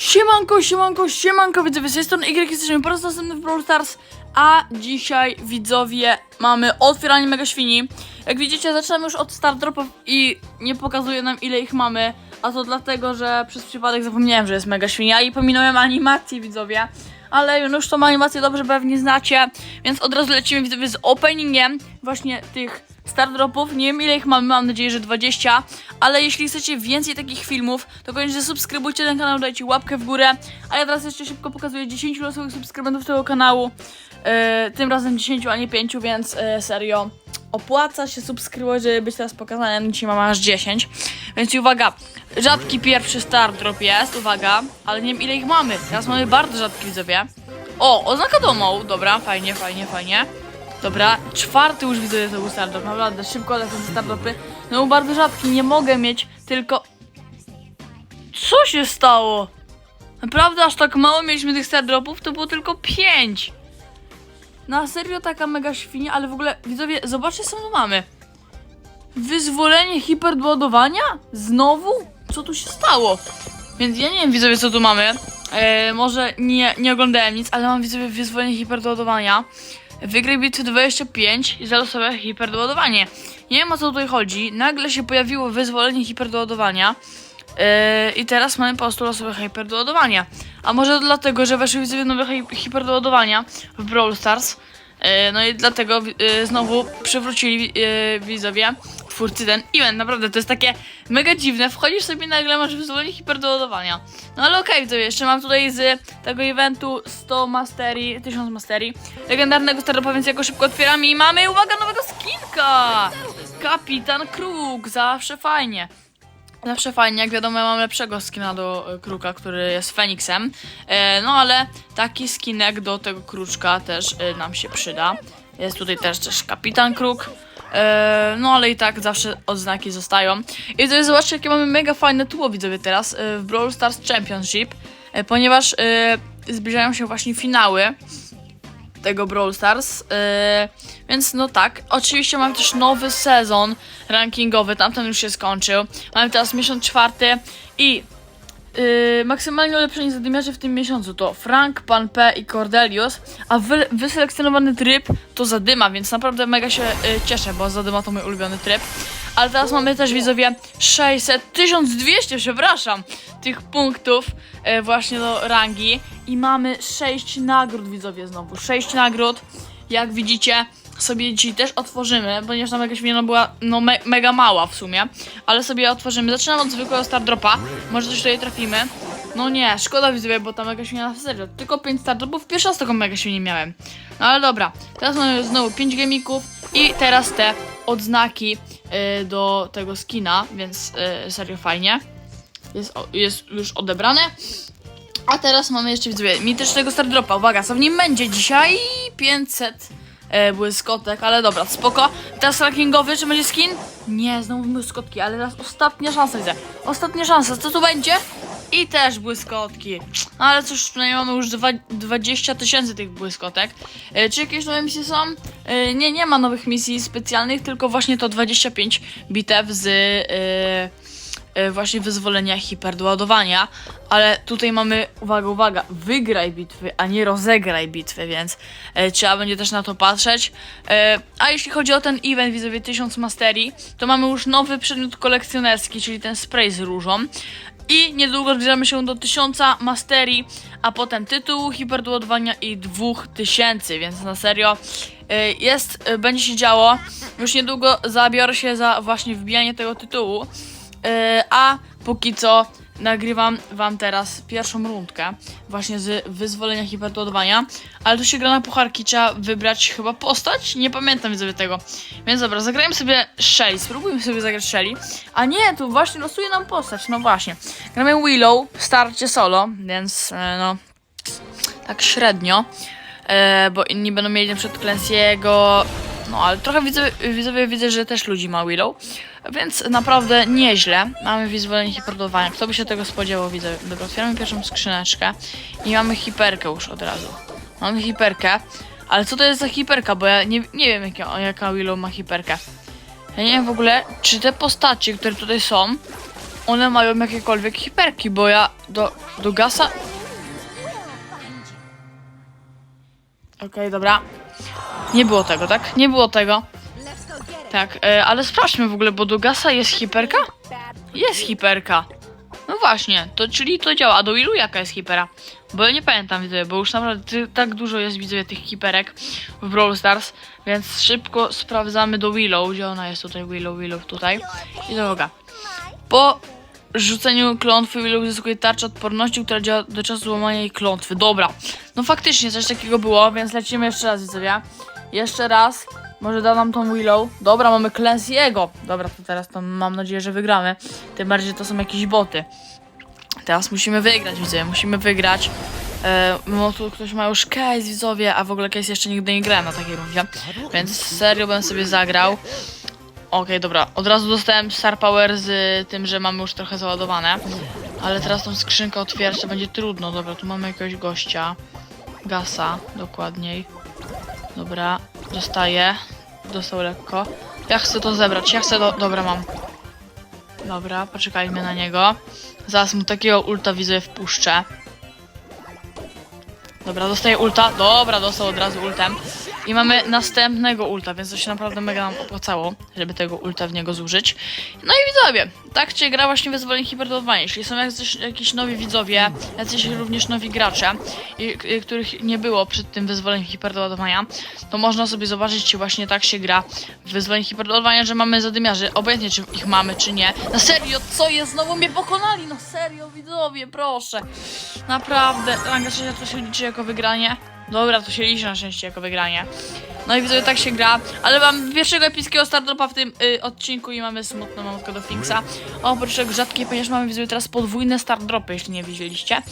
Siemanko, siemanko, siemanko widzowie, z tej strony Y jesteśmy po raz następny w Brawl Stars, a dzisiaj widzowie mamy otwieranie mega świni. Jak widzicie zaczynamy już od start dropów i nie pokazuje nam ile ich mamy, a to dlatego, że przez przypadek zapomniałem, że jest mega świnia i pominąłem animację widzowie. Ale już tą animację dobrze pewnie znacie, więc od razu lecimy widzowie z openingiem właśnie tych start dropów. Nie wiem ile ich mamy, mam nadzieję, że 20, ale jeśli chcecie więcej takich filmów, to koniecznie subskrybujcie ten kanał, dajcie łapkę w górę. A ja teraz jeszcze szybko pokazuję 10 losowych subskrybentów tego kanału. E, tym razem 10, a nie 5, więc e, serio. Opłaca się subskrybować, żeby być teraz pokazany. Dzisiaj mam aż 10. Więc uwaga, rzadki pierwszy start drop jest, uwaga, ale nie wiem ile ich mamy. Teraz mamy bardzo rzadki widzowie. O, oznaka domu, dobra, fajnie, fajnie, fajnie. Dobra, czwarty już widzę, że to był start drop, naprawdę szybko lecą te start dropy. No bardzo rzadki, nie mogę mieć tylko... Co się stało? Naprawdę aż tak mało mieliśmy tych start dropów, to było tylko 5. Na serio taka mega świnia, ale w ogóle widzowie, zobaczcie co tu mamy. Wyzwolenie hiperdoładowania? Znowu? Co tu się stało? Więc ja nie wiem widzowie co tu mamy. E, może nie, nie oglądałem nic, ale mam widzowie wyzwolenie hiperdoładowania. Wygraj bitwy 25 i zalosowe hiperdoładowanie. Nie wiem o co tutaj chodzi. Nagle się pojawiło wyzwolenie hiperdoładowania. Yy, I teraz mamy po prostu losowe hiperdoładowania. A może dlatego, że weszły widzowie nowe hi- hiperdoładowania w Brawl Stars. Yy, no i dlatego yy, znowu przywrócili yy, widzowie twórcy ten event. Naprawdę to jest takie mega dziwne. Wchodzisz sobie nagle masz wyzwolenie hiperdoładowania. No ale okej, widzowie, jeszcze mam tutaj z tego eventu 100 mastery, 1000 mastery. Legendarnego startupa, więc jako szybko otwieramy i mamy, uwaga, nowego skinka! Kapitan Kruk, zawsze fajnie. Zawsze fajnie, jak wiadomo, ja mam lepszego skina do e, kruka, który jest Feniksem. E, no ale taki skinek do tego kruczka też e, nam się przyda. Jest tutaj też, też kapitan kruk. No ale i tak zawsze odznaki zostają. I tutaj zobaczcie, jakie mamy mega fajne tło, widzowie, teraz w Brawl Stars Championship, ponieważ zbliżają się właśnie finały tego Brawl Stars. Yy, więc no tak. Oczywiście mamy też nowy sezon rankingowy, tamten już się skończył. Mamy teraz miesiąc czwarty i yy, maksymalnie ulepszeni zadymiarze w tym miesiącu to Frank, Pan P i Cordelius, a wy, wyselekcjonowany tryb to Zadyma, więc naprawdę mega się yy, cieszę, bo Zadyma to mój ulubiony tryb. Ale teraz mamy też widzowie 600, 1200, przepraszam, tych punktów e, właśnie do rangi i mamy 6 nagród widzowie znowu, 6 nagród, jak widzicie sobie dzisiaj też otworzymy, ponieważ tam jakaś mina była no me mega mała w sumie, ale sobie otworzymy. Zaczynam od zwykłego star dropa, może coś tutaj trafimy. No nie, szkoda widzowie, bo tam mega świnia serio, tylko 5 star dropów, pierwszy raz taką mega świnię miałem. No ale dobra, teraz mamy znowu 5 gemików i teraz te odznaki y, do tego skina, więc y, serio fajnie. Jest, o- jest już odebrane. A teraz mamy jeszcze widzowie mitycznego Star Dropa. Uwaga, co w nim będzie dzisiaj? 500 e, błyskotek, ale dobra, spoko. Teraz rankingowy, czy będzie skin? Nie, znowu błyskotki, ale teraz ostatnia szansa widzę. Ostatnia szansa, co tu będzie? I też błyskotki. No ale cóż, przynajmniej mamy już dwa, 20 tysięcy tych błyskotek. E, czy jakieś nowe misje są? E, nie, nie ma nowych misji specjalnych, tylko właśnie to 25 bitew z... E, właśnie wyzwolenia hiperdoładowania, ale tutaj mamy, uwaga, uwaga, wygraj bitwy, a nie rozegraj bitwy, więc e, trzeba będzie też na to patrzeć. E, a jeśli chodzi o ten event, widzowie 1000 masterii, to mamy już nowy przedmiot kolekcjonerski, czyli ten spray z różą. I niedługo zbieramy się do 1000 masterii, a potem tytułu hiperdoładowania i 2000, więc na serio e, jest, e, będzie się działo. Już niedługo zabiorę się za właśnie wbijanie tego tytułu. Yy, a póki co nagrywam wam teraz pierwszą rundkę właśnie z wyzwolenia hiperdoładowania, ale tu się gra na pucharki, trzeba wybrać chyba postać, nie pamiętam widzowie tego, więc dobra, zagrajmy sobie Shelly, spróbujmy sobie zagrać Shelly, a nie, tu właśnie losuje nam postać, no właśnie, gramy Willow starcie solo, więc e, no, tak średnio, e, bo inni będą mieli na przykład Clancy'ego, no ale trochę widzowie, widzowie widzę, że też ludzi ma Willow, więc naprawdę nieźle. Mamy wyzwolenie hiperdoładowania. Kto by się tego spodziewał, widzę. Dobra, otwieramy pierwszą skrzyneczkę i mamy hiperkę już od razu. Mamy hiperkę, ale co to jest za hiperka, bo ja nie, nie wiem jaka, jaka Willow ma hiperkę. Ja nie wiem w ogóle, czy te postacie, które tutaj są, one mają jakiekolwiek hiperki, bo ja do, do gasa... Okej, dobra. Nie było tego, tak? Nie było tego. Tak, e, ale sprawdźmy w ogóle, bo do gasa jest hiperka? Jest hiperka. No właśnie, to czyli to działa. A do ilu jaka jest hipera? Bo ja nie pamiętam, widzę, bo już naprawdę tak dużo jest, widzę, tych hiperek w Brawl Stars, więc szybko sprawdzamy do Willow, gdzie ona jest tutaj, Willow, Willow tutaj. I droga. Po rzuceniu klątwy Willow zyskuje tarczę odporności, która działa do czasu złamania jej klątwy. Dobra, no faktycznie coś takiego było, więc lecimy jeszcze raz, widzowie. Jeszcze raz. Może da nam tą Willow. Dobra, mamy Clancy'ego. Dobra, to teraz to mam nadzieję, że wygramy. Tym bardziej, że to są jakieś boty. Teraz musimy wygrać, widzowie, musimy wygrać. E, tu ktoś ma już case, widzowie, a w ogóle case jeszcze nigdy nie grałem na takiej rundzie. Więc serio bym sobie zagrał. Okej, dobra. Od razu dostałem Star Power z tym, że mamy już trochę załadowane. Ale teraz tą skrzynkę otwierać będzie trudno. Dobra, tu mamy jakiegoś gościa. Gasa, dokładniej. Dobra, dostaję. Dostał lekko. Ja chcę to zebrać, ja chcę to... Dobra, mam. Dobra, poczekajmy na niego. Zaraz mu takiego ulta widzę wpuszczę. Dobra, dostaje ulta. Dobra, dostał od razu ultem. I mamy następnego ulta, więc to się naprawdę mega nam opłacało, żeby tego ulta w niego zużyć. No i widzowie, tak czy gra właśnie wyzwolenie hiperdotowanie. Jeśli są jacyś, jakiś nowi widzowie, jacyś również nowi gracze, i, i, których nie było przed tym wyzwoleniem hiperdoładowania, to można sobie zobaczyć, czy właśnie tak się gra w wyzwolenie hiperdoładowania, że mamy zadymiarzy, obojętnie czy ich mamy, czy nie. Na serio, co jest? Znowu mnie pokonali, no serio, widzowie, proszę. Naprawdę, ranga to się liczy jako wygranie. Dobra, to się liczy na szczęście jako wygranie. No i widzowie, tak się gra. Ale mam pierwszego epickiego startopa w tym y, odcinku i mamy smutną mamutkę do Fixa. Oprócz tego rzadkiej, ponieważ mamy widzowie teraz podwójne start dropy, jeśli nie widzieliście.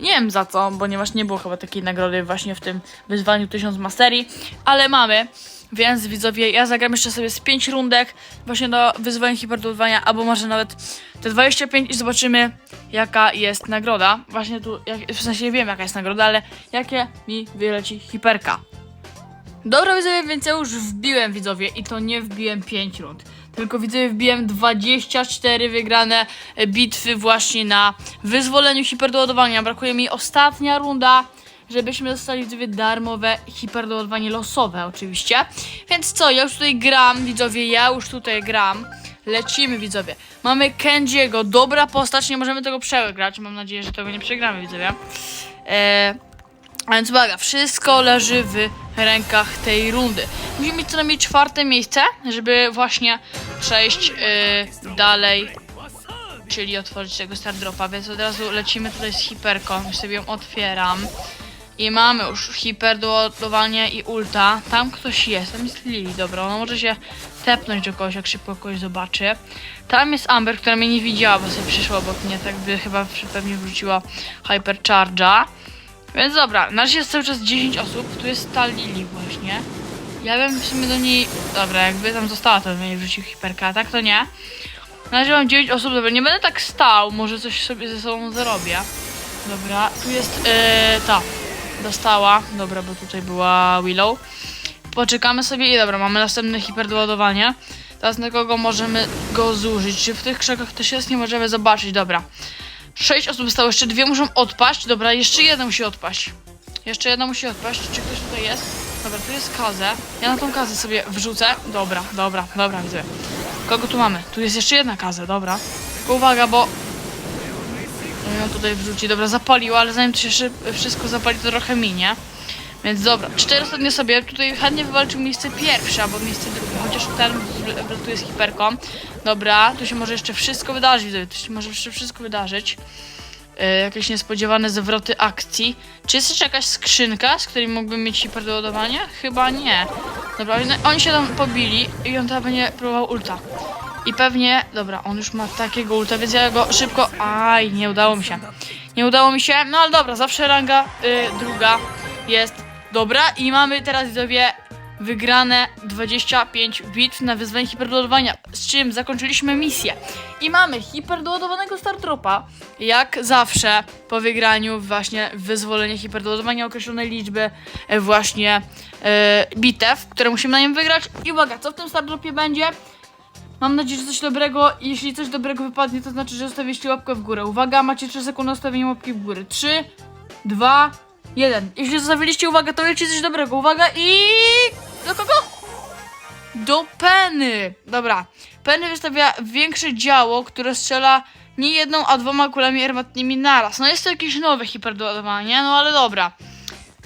Nie wiem za co, ponieważ nie było chyba takiej nagrody właśnie w tym wyzwaniu 1000 masterii, ale mamy. Więc widzowie, ja zagram jeszcze sobie z 5 rundek właśnie do wyzwania hiperdoładowania, albo może nawet te 25 i zobaczymy jaka jest nagroda. Właśnie tu, jak, w sensie wiem jaka jest nagroda, ale jakie mi wyleci hiperka. Dobra widzowie, więc ja już wbiłem widzowie i to nie wbiłem 5 rund. Tylko widzowie wbiłem 24 wygrane e, bitwy właśnie na wyzwoleniu hiperdoładowania. Brakuje mi ostatnia runda, żebyśmy dostali widzowie darmowe hiperdoładowanie losowe oczywiście. Więc co, ja już tutaj gram widzowie, ja już tutaj gram. Lecimy widzowie. Mamy Kenjiego, dobra postać, nie możemy tego przegrać. Mam nadzieję, że tego nie przegramy widzowie. Eee, a więc uwaga, wszystko leży w rękach tej rundy. Musimy mieć co najmniej czwarte miejsce, żeby właśnie przejść yy, dalej, czyli otworzyć tego Star Dropa, więc od razu lecimy tutaj z hiperką, już sobie ją otwieram. I mamy już hiperdoładowanie i ulta. Tam ktoś jest, tam jest Lily, dobra, ona może się tepnąć do kogoś, jak szybko kogoś zobaczy. Tam jest Amber, która mnie nie widziała, bo sobie przyszła obok mnie, tak by chyba pewnie wrzuciła Hypercharge'a. Więc dobra, na razie jest cały czas 10 osób, tu jest ta Lili właśnie. Ja bym w sumie do niej... Dobra, jakby tam została, to bym jej wrzucił hiperka, tak to nie. Na razie mam 9 osób, dobra, nie będę tak stał, może coś sobie ze sobą zarobię. Dobra, tu jest yy, ta, dostała, dobra, bo tutaj była Willow. Poczekamy sobie i dobra, mamy następne hiperdoładowanie. Teraz na kogo możemy go zużyć? Czy w tych krzakach ktoś jest? Nie możemy zobaczyć, dobra. Sześć osób zostało, jeszcze dwie muszą odpaść. Dobra, jeszcze jedna musi odpaść. Jeszcze jedna musi odpaść. Czy ktoś tutaj jest? Dobra, tu jest kazę. Ja na tą kazę sobie wrzucę. Dobra, dobra, dobra, widzę. Kogo tu mamy? Tu jest jeszcze jedna kaza, dobra. Tylko uwaga, bo... Ją tutaj wrzuci. Dobra, zapaliła, ale zanim to się szyb... wszystko zapali, to trochę minie. Więc dobra, cztery ostatnie sobie. Tutaj chętnie wywalczył miejsce pierwsze, albo miejsce drugie. Chociaż ten tu jest hiperką. Dobra, tu się może jeszcze wszystko wydarzyć. Tu się może jeszcze wszystko wydarzyć. E, jakieś niespodziewane zwroty akcji. Czy jest jeszcze jakaś skrzynka, z której mógłbym mieć hiperdoładowanie? Chyba nie. Dobra, oni- się tam pobili i on tam będzie próbował ulta. I pewnie, dobra, on już ma takiego ulta, więc ja go szybko... Aj, nie udało mi się. Nie udało mi się, no ale dobra, zawsze ranga y, druga jest dobra. I mamy teraz, widzowie, wygrane 25 bitw na wyzwanie hiperdoładowania, z czym zakończyliśmy misję. I mamy hiperdoładowanego Startropa, jak zawsze po wygraniu właśnie wyzwolenie hiperdoładowania określonej liczby e, właśnie e, bitew, które musimy na nim wygrać. I uwaga, co w tym Startropie będzie? Mam nadzieję, że coś dobrego. Jeśli coś dobrego wypadnie, to znaczy, że zostawiliście łapkę w górę. Uwaga, macie 3 sekundy na łapki w górę. 3, 2, 1. Jeśli zostawiliście uwagę, to leci coś dobrego. Uwaga i... Do kogo? Do Penny. Dobra. Penny wystawia większe działo, które strzela nie jedną, a dwoma kulami armatnymi naraz. No jest to jakieś nowe hiperdoładowanie, no ale dobra.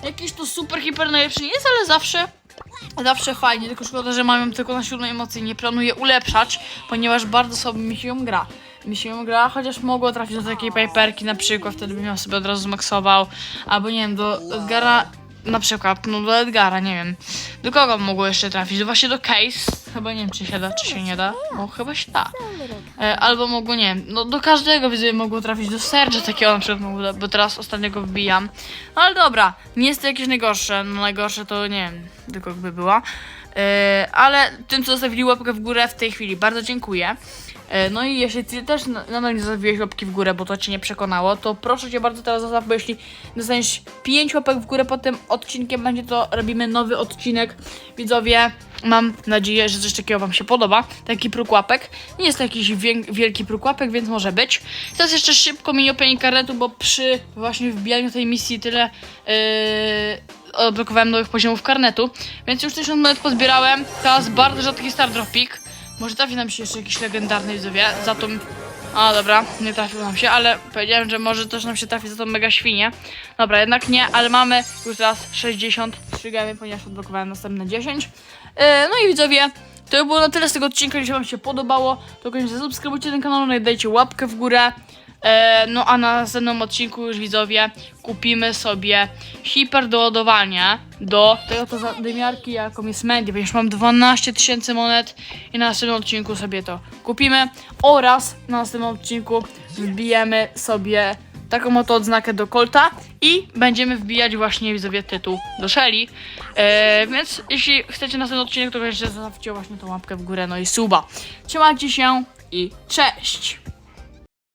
Jakiś to super hiper najlepszy nie jest, ale zawsze zawsze fajnie, tylko szkoda, że mam ją tylko na siódmej emocji nie planuję ulepszać, ponieważ bardzo sobie mi się ją gra. Mi się ją gra, chociaż mogło trafić do takiej paperki na przykład, wtedy bym ją sobie od razu zmaksował, albo nie wiem, do Edgara, na przykład, no do Edgara, nie wiem. Do kogo mogło jeszcze trafić? Właśnie do Case, chyba nie wiem, czy się da, czy się nie da, no chyba się da. E, albo mogło, nie wiem, no do każdego widzę mogło trafić, do Serge'a takiego na przykład mogło, bo teraz ostatniego wbijam. No ale dobra, nie jest to jakieś najgorsze, no najgorsze to nie wiem, tylko jakby była. E, ale tym, co zostawili łapkę w górę w tej chwili, bardzo dziękuję. E, No i jeśli ty też na- nadal nie zostawiłeś łapki w górę, bo to cię nie przekonało, to proszę cię bardzo teraz zostaw, bo jeśli dostaniesz 5 łapek w górę pod tym odcinkiem, będzie to robimy nowy odcinek. Widzowie, mam nadzieję, że coś takiego wam się podoba. Taki próg łapek. Nie jest to jakiś wielki próg łapek, więc może być. Teraz jeszcze szybko mini opening karnetu, bo przy właśnie wbijaniu tej misji tyle yy, odblokowałem nowych poziomów karnetu. Więc już 1000 monet pozbierałem. Teraz bardzo rzadki star drop pick. Może trafi nam się jeszcze jakiś legendarny widzowie. Za tą... A dobra, nie trafił nam się, ale powiedziałem, że może też nam się trafi za tą mega świnię. Dobra, jednak nie, ale mamy już teraz 63 gemy, ponieważ odblokowałem następne 10. Yy, no i widzowie, to by było na tyle z tego odcinka. Jeśli wam się podobało, to koniecznie zasubskrybujcie ten kanał, no i dajcie łapkę w górę. E, no a na następnym odcinku już widzowie kupimy sobie hiperdoładowanie do tego to zadymiarki jaką jest Mandy, ponieważ mam 12 tysięcy monet i na następnym odcinku sobie to kupimy oraz na następnym odcinku wbijemy sobie taką oto odznakę do Colta i będziemy wbijać właśnie widzowie tytuł do Shelly. E, więc jeśli chcecie następny odcinek, to koniecznie zostawcie właśnie tą łapkę w górę, no i suba. Trzymajcie się i cześć!